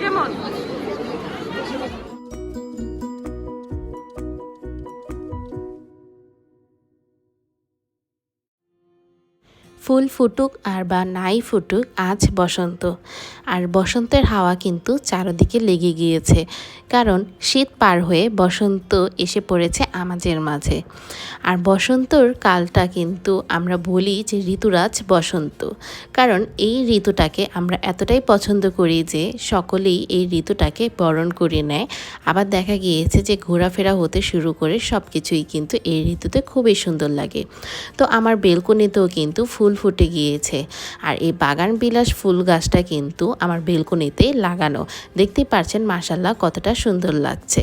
কেমন? ফুল ফুটুক আর বা নাই ফুটুক, আজ বসন্ত। আর বসন্তের হাওয়া কিন্তু চারদিকে লেগে গিয়েছে, কারণ শীত পার হয়ে বসন্ত এসে পড়েছে আমাদের মাঝে। আর বসন্তর কালটা কিন্তু আমরা বলি যে ঋতুরাজ বসন্ত, কারণ এই ঋতুটাকে আমরা এতটাই পছন্দ করি যে সকলেই এই ঋতুটাকে বরণ করে নেয়। আবার দেখা গিয়েছে যে ঘোরাফেরা হতে শুরু করে সব কিছুই কিন্তু এই ঋতুতে খুবই সুন্দর লাগে। তো আমার বেলকনিতেও কিন্তু ফুল ফুটে গিয়েছে। আর এই বাগান বিলাস ফুল গাছটা কিন্তু আমার বেলকনিতে লাগানো। দেখতে পারছেন মাসাল্লাহ কতটা সুন্দর লাগছে।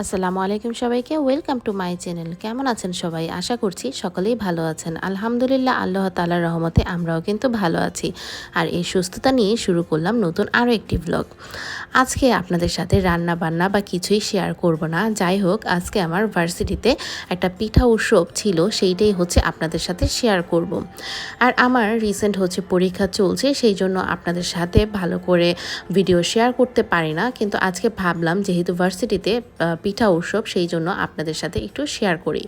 আসসালামু আলাইকুম সবাইকে, ওয়েলকাম টু মাই চ্যানেল। কেমন আছেন সবাই? আশা করছি সকলেই ভালো আছেন। আলহামদুলিল্লাহ, আল্লাহ তালার রহমতে আমরাও কিন্তু ভালো আছি। আর এই সুস্থতা নিয়ে শুরু করলাম নতুন আরও একটি ব্লগ আজকে আপনাদের সাথে রান্না বান্না বা কিছুই শেয়ার করব না। যাই হোক, আজকে আমার ভার্সিটিতে একটা পিঠা উৎসব ছিল, সেইটাই হচ্ছে আপনাদের সাথে শেয়ার করব। আর আমার রিসেন্ট হচ্ছে পরীক্ষা চলছে, সেই জন্য আপনাদের সাথে ভালো করে ভিডিও শেয়ার করতে পারি না। কিন্তু আজকে ভাবলাম, যেহেতু ভার্সিটিতে পিঠা উৎসব সেই জন্য আপনাদের সাথে একটু শেয়ার করি।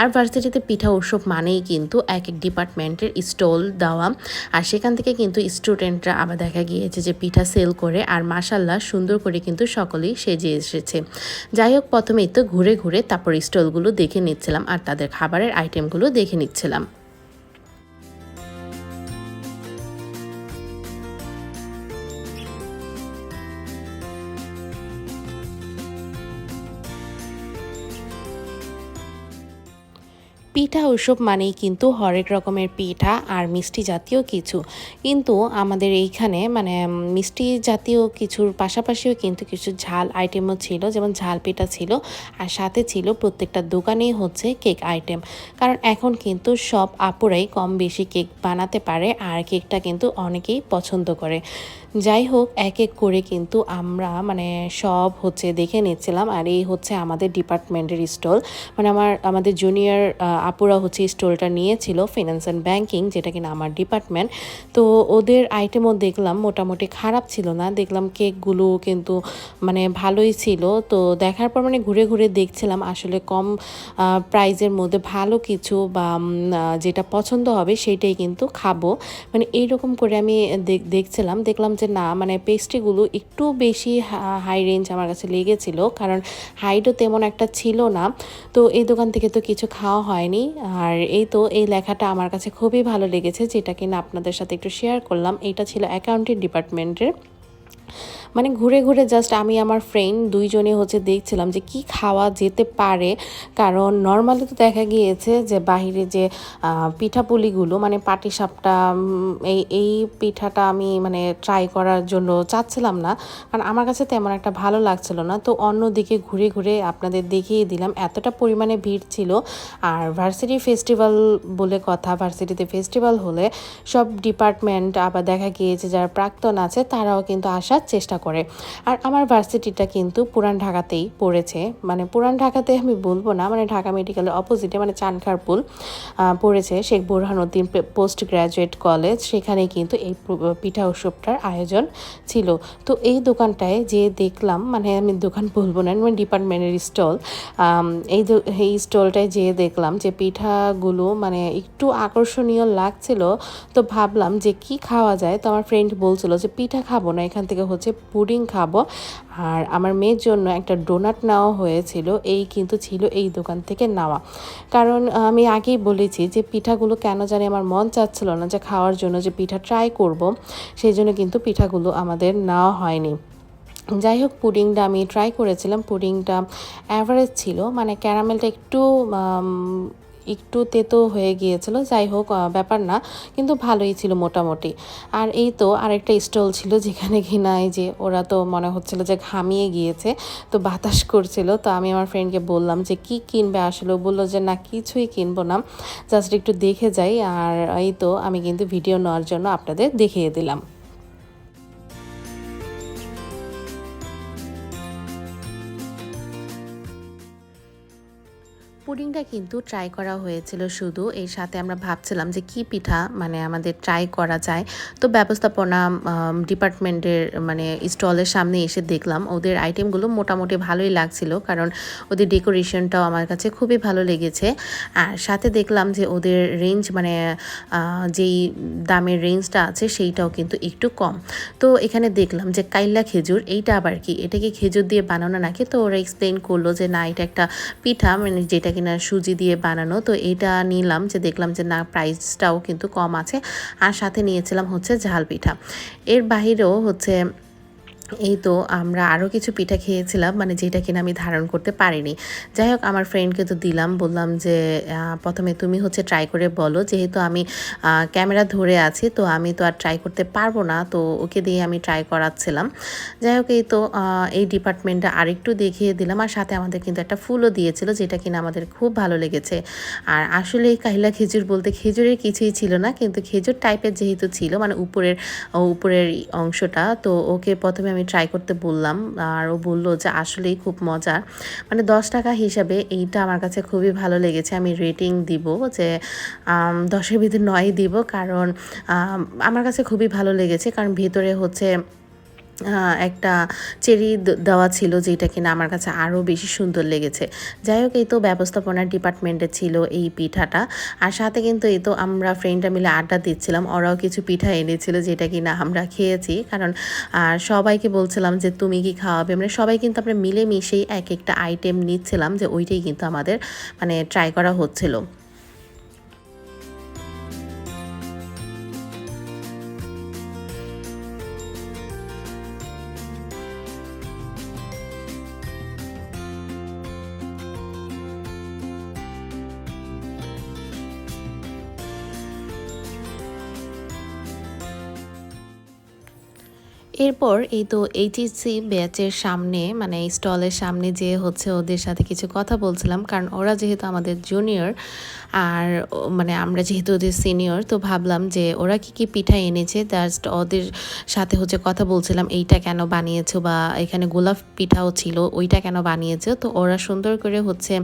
আর ভার্সিটিতে পিঠা উৎসব মানেই কিন্তু এক এক ডিপার্টমেন্টের স্টল দেওয়া। আর সেখান থেকে কিন্তু স্টুডেন্টরা আবার দেখা গিয়েছে যে পিঠা সেল করে আর মাসাল্লাহ সুন্দর করে কিন্তু সকলেই সেজে এসেছে। যাই হোক, প্রথমেই তো ঘুরে ঘুরে তারপর স্টলগুলো দেখে নিচ্ছিলাম আর তাদের খাবারের আইটেমগুলো দেখে নিচ্ছিলাম। পিঠা উৎসব মানেই কিন্তু হরেক রকমের পিঠা আর মিষ্টি জাতীয় কিছু। কিন্তু আমাদের এইখানে মানে মিষ্টি জাতীয় কিছুর পাশাপাশিও কিন্তু কিছু ঝাল আইটেমও ছিল, যেমন ঝাল পিঠা ছিল, আর সাথে ছিল প্রত্যেকটা দোকানেই হচ্ছে কেক আইটেম কারণ এখন কিন্তু সব আপুরাই কম বেশি কেক বানাতে পারে, আর কেকটা কিন্তু অনেকেই পছন্দ করে। যাই হোক এক এক করে কিন্তু আমরা মানে সব হচ্ছে দেখে নিচ্ছিলাম। আর এই হচ্ছে আমাদের ডিপার্টমেন্টের স্টল। মানে আমার, আমাদের জুনিয়র আপুরা হচ্ছে স্টলটা নিয়েছিল ফিনান্স অ্যান্ড ব্যাংকিং যেটা কিনা আমার ডিপার্টমেন্ট। তো ওদের আইটেমও দেখলাম, মোটামুটি খারাপ ছিল না। দেখলাম কেকগুলো কিন্তু মানে ভালোই ছিল। তো দেখার পর মানে ঘুরে ঘুরে দেখছিলাম, আসলে কম প্রাইজের মধ্যে ভালো কিছু বা যেটা পছন্দ হবে সেইটাই কিন্তু খাব। মানে এইরকম করে আমি দেখ- দেখছিলাম। দেখলাম যে না মানে পেস্ট্রিগুলো একটু বেশি হাই রেঞ্জ আমার কাছে লেগেছিল, কারণ হাইটও তেমন একটা ছিল না। তো এই দোকান থেকে তো কিছু খাওয়া হয়নি, আর এই তো এই লেখাটা আমার কাছে খুবই ভালো লেগেছে, যেটা কিনা আপনাদের সাথে একটু শেয়ার করলাম। এটা ছিল অ্যাকাউন্টিং ডিপার্টমেন্টের মানে ঘুরে ঘুরে জাস্ট আমি আমার ফ্রেন্ড দুইজনে হচ্ছে দেখছিলাম যে কি খাওয়া যেতে পারে। কারণ নর্মালি তো দেখা গিয়েছে যে বাহিরে যে পিঠাপুলিগুলো মানে পাটিসাপটা এই এই পিঠাটা আমি মানে ট্রাই করার জন্য চাচ্ছিলাম না। কারণ আমার কাছে তেমন একটা ভালো লাগছিল না। তো অন্যদিকে ঘুরে ঘুরে আপনাদের দেখিয়ে দিলাম এতটা পরিমাণে ভিড় ছিল। আর ভার্সিটি ফেস্টিভ্যাল বলে কথা ভার্সিটিতে ফেস্টিভ্যাল হলে সব ডিপার্টমেন্ট আবার দেখা গিয়েছে যারা প্রাক্তন আছে তারাও কিন্তু আসার চেষ্টা করে। আর আমার ভার্সিটিটা কিন্তু পুরান ঢাকাতেই পড়েছে। মানে পুরান ঢাকাতে আমি বলব না মানে ঢাকা মেডিকেলের অপোজিটে মানে চানখারপুল পড়েছে Sheikh Borhanuddin post graduate college সেখানে কিন্তু এই পিঠা উৎসবটার আয়োজন ছিল। তো এই দোকানটায় যে দেখলাম মানে আমি দোকান বলব না মানে ডিপার্টমেন্টের স্টল এই এই স্টলটায় যেয়ে দেখলাম যে পিঠাগুলো মানে একটু আকর্ষণীয় লাগছিল। তো ভাবলাম যে কি খাওয়া যায়? তো আমার ফ্রেন্ড বলছিল যে পিঠা খাব না, এখান থেকে হচ্ছে পুডিং খাব। আর আমার মেয়ের জন্য একটা ডোনাট নেওয়া হয়েছিল, এই কিন্তু ছিল এই দোকান থেকে নেওয়া। কারণ আমি আগেই বলেছি যে পিঠাগুলো কেন জানি আমার মন চাচ্ছিল না যে খাওয়ার জন্য যে পিঠা ট্রাই করব, সেই জন্য কিন্তু পিঠাগুলো আমাদের নেওয়া হয়নি। যাই হোক, পুডিংটা আমি ট্রাই করেছিলাম। পুডিংটা অ্যাভারেজ ছিল মানে ক্যারামেলটা একটু একটু তেতো হয়ে গিয়েছিল, যাই হোক ব্যাপার না, কিন্তু ভালোই ছিল মোটামুটি। আর এই তো আরেকটা স্টল ছিল যেখানে কিনা এই যে ওরা তো মনে হচ্ছিল যে ঘামিয়ে গিয়েছে, তো বাতাস করছিল, তো আমি আমার ফ্রেন্ডকে বললাম যে কি কিনবে আসলে? বলল যে, না, কিছুই কিনবো না জাস্ট একটু দেখে যাই। আর এই তো আমি কিন্তু ভিডিও নেওয়ার জন্য আপনাদের দেখিয়ে দিলাম। পুডিংটা কিন্তু ট্রাই করা হয়েছিল শুধু। এর সাথে আমরা ভাবছিলাম যে কি পিঠা মানে আমাদের ট্রাই করা যায়। তো ব্যবস্থাপনা ডিপার্টমেন্টের মানে স্টলের সামনে এসে দেখলাম। ওদের আইটেমগুলো মোটামুটি ভালোই লাগছিল কারণ ওদের ডেকোরেশনটাও আমার কাছে খুবই ভালো লেগেছে। আর সাথে দেখলাম যে ওদের রেঞ্জ মানে যেই দামের রেঞ্জটা আছে সেইটাও কিন্তু একটু কম। তো এখানে দেখলাম যে কাইল্লা খেজুর, এইটা আবার কি? এটা কি খেজুর দিয়ে বানানো নাকি? তো ওরা এক্সপ্লেন করল যে না, এটা একটা পিঠা মানে যেটা কিনা সুজি দিয়ে বানানো, তো এটা নিলাম যে দেখলাম যে না প্রাইসটাও কিন্তু কম আছে। আর সাথে নিয়েছিলাম হচ্ছে ঝাল পিঠা। এর বাহিরেও হচ্ছে এই তো আমরা আরও কিছু পিঠা খেয়েছিলাম মানে যেটা কিনা আমি ধারণ করতে পারিনি। যাই হোক আমার ফ্রেন্ডকে তো দিলাম, বললাম যে প্রথমে তুমি হচ্ছে ট্রাই করে বলো, যেহেতু আমি ক্যামেরা ধরে আছি, তো আমি তো আর ট্রাই করতে পারব না, তো ওকে দিয়ে আমি ট্রাই করাচ্ছিলাম। যাই হোক এই তো এই ডিপার্টমেন্টটা আরেকটু দেখিয়ে দিলাম, আর সাথে আমাদের কিন্তু একটা ফুলও দিয়েছিল, যেটা কিনা আমাদের খুব ভালো লেগেছে। আর আসলে এই কাহিলা খেজুর বলতে খেজুরের কিছুই ছিল না, কিন্তু খেজুর টাইপের যেহেতু ছিল মানে উপরের উপরের অংশটা, তো ওকে প্রথমে আমি ট্রাই করতে বললাম আর ও বলল যে আসলেই খুব মজার। মানে দশ টাকা হিসাবে এইটা আমার কাছে খুবই ভালো লেগেছে। আমি রেটিং দিব যে আম, দশের ভিতরে নয় দিব কারণ আম, আমার কাছে খুবই ভালো লেগেছে। কারণ ভিতরে হচ্ছে একটা চেরি দেওয়া ছিল যেটা কিনা আমার কাছে আরও বেশি সুন্দর লেগেছে। যাই হোক, এই তো ব্যবস্থাপনার ডিপার্টমেন্টে ছিল এই পিঠাটা। আর সাথে কিন্তু এই তো আমরা ফ্রেন্ডরা মিলে আড্ডা দিচ্ছিলাম। ওরাও কিছু পিঠা এনেছিল যেটা কিনা আমরা খেয়েছি। কারণ আর সবাইকে বলছিলাম যে, তুমি কি খাওয়াবে? মানে সবাই কিন্তু আমরা মিলেমিশেই এক একটা আইটেম নিচ্ছিলাম যে, ওইটাই কিন্তু আমাদের মানে ট্রাই করা হচ্ছিল। এরপর এই তো এইচএসসি ব্যাচের সামনে মানে স্টলের সামনে যে হচ্ছে ওদের সাথে কিছু কথা বলছিলাম, কারণ ওরা যেহেতু আমাদের জুনিয়র আর মানে আমরা যেহেতু ওদের সিনিয়র তো ভাবলাম যে ওরা কি কি পিঠা এনেছে জাস্ট ওদের সাথে হচ্ছে কথা বলছিলাম, এইটা কেন বানিয়েছো বা এখানে গোলাপ পিঠাও ছিল, ওইটা কেন বানিয়েছো? তো ওরা সুন্দর করে হচ্ছে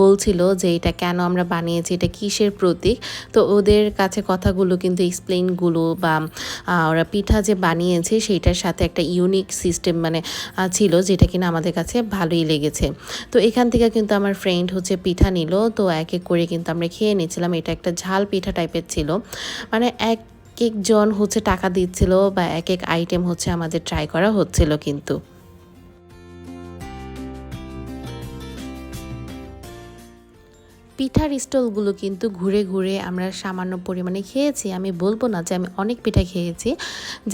বলছিল যে এটা কেন আমরা বানিয়েছি, এটা কিসের প্রতীক? তো ওদের কাছে কথাগুলো কিন্তু এক্সপ্লেইনগুলো বা ওরা পিঠা যে বানিয়েছে সেইটার সাথে একটা ইউনিক সিস্টেম মানে ছিল যেটা কিনা আমাদের কাছে ভালোই লেগেছে। তো এখান থেকে কিন্তু আমার ফ্রেন্ড হচ্ছে পিঠা নিল, তো এক এক করে কিন্তু আমরা খেয়ে নিয়েছিলাম। এটা একটা ঝাল পিঠা টাইপের ছিল। মানে এক একজন হচ্ছে টাকা দিচ্ছিল বা এক এক আইটেম হচ্ছে আমাদের ট্রাই করা হচ্ছিল কিন্তু। পিঠার স্টলগুলো কিন্তু ঘুরে ঘুরে আমরা সামান্য পরিমাণে খেয়েছি। আমি বলব না যে আমি অনেক পিঠা খেয়েছি।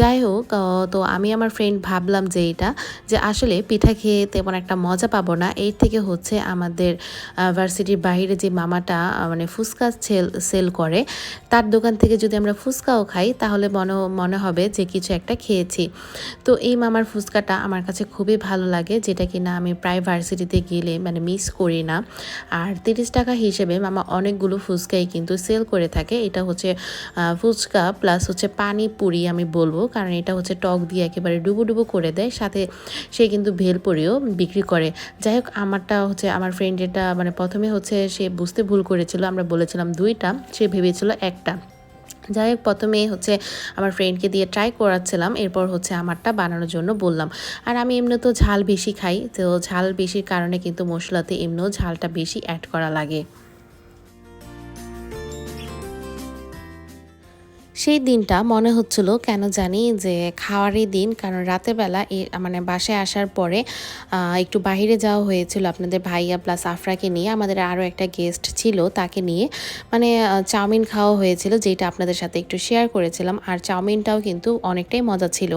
যাই হোক তো আমি আমার ফ্রেন্ড ভাবলাম যে এটা, যে আসলে পিঠা খেয়ে তেমন একটা মজা পাবো না। এর থেকে হচ্ছে আমাদের ভার্সিটির বাইরে যে মামাটা মানে ফুচকা সেল সেল করে, তার দোকান থেকে যদি আমরা ফুচকাও খাই, তাহলে মনে মনে হবে যে কিছু একটা খেয়েছি। তো এই মামার ফুচকাটা আমার কাছে খুবই ভালো লাগে, যেটা কিনা আমি প্রায় ভার্সিটিতে গেলে মানে মিস করি না। আর তিরিশ টাকা হিসেবে মামা অনেকগুলো ফুচকাই কিন্তু সেল করে থাকে। এটা হচ্ছে ফুচকা প্লাস হচ্ছে পানি পুরি আমি বলব। কারণ এটা হচ্ছে টক দিয়ে একেবারে ডুবো ডুবো করে দেয়। সাথে সে কিন্তু ভেলপুরিও বিক্রি করে। যাই হোক, আমারটা হচ্ছে, আমার ফ্রেন্ড এটা মানে প্রথমে হচ্ছে সে বুঝতে ভুল করেছিল। আমরা বলেছিলাম দুইটা, সে ভেবেছিল একটা। যাই হোক, প্রথমে হচ্ছে আমার ফ্রেন্ডকে দিয়ে ট্রাই করাচ্ছিলাম। এরপর হচ্ছে আমারটা বানানোর জন্য বললাম। আর আমি এমনি তো ঝাল বেশি খাই, তো ঝাল বেশির কারণে কিন্তু মশলাতে এমনিও ঝালটা বেশি অ্যাড করা লাগে। সেই দিনটা মনে হচ্ছিল কেন জানি যে খাওয়ারই দিন, কারণ রাতের বেলা মানে বাসায় আসার পরে একটু বাইরে যাওয়া হয়েছিল আপনাদের ভাইয়া প্লাস আফরাকে নিয়ে। আমাদের আরও একটা গেস্ট ছিল তাকে নিয়ে। মানে চাউমিন খাওয়া হয়েছিল যেটা আপনাদের সাথে একটু শেয়ার করেছিলাম। আর চাউমিনটাও কিন্তু অনেকটাই মজা ছিল।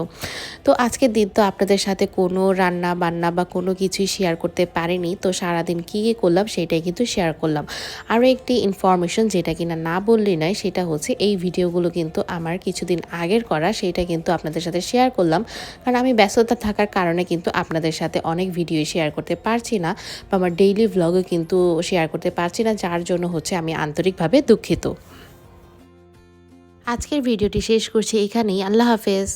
তো আজকের দিন তো আপনাদের সাথে কোনো রান্না বান্না বা কোনো কিছুই শেয়ার করতে পারিনি। তো সারাদিন কী কী করলাম সেটাই কিন্তু শেয়ার করলাম। আরও একটি ইনফরমেশন যেটা কিনা না বললেই নয়, সেটা হচ্ছে এই ভিডিওগুলো কিন্তু আমার কিছুদিন আগের করা, সেইটা কিন্তু আপনাদের সাথে শেয়ার করলাম। কারণ আমি ব্যস্ততা থাকার কারণে কিন্তু আপনাদের সাথে অনেক ভিডিও শেয়ার করতে পারছি না বা আমার ডেইলি ভ্লগও কিন্তু শেয়ার করতে পারছি না, যার জন্য হচ্ছে আমি আন্তরিকভাবে দুঃখিত। আজকের ভিডিওটি শেষ করছি এখানেই। আল্লাহ হাফেজ।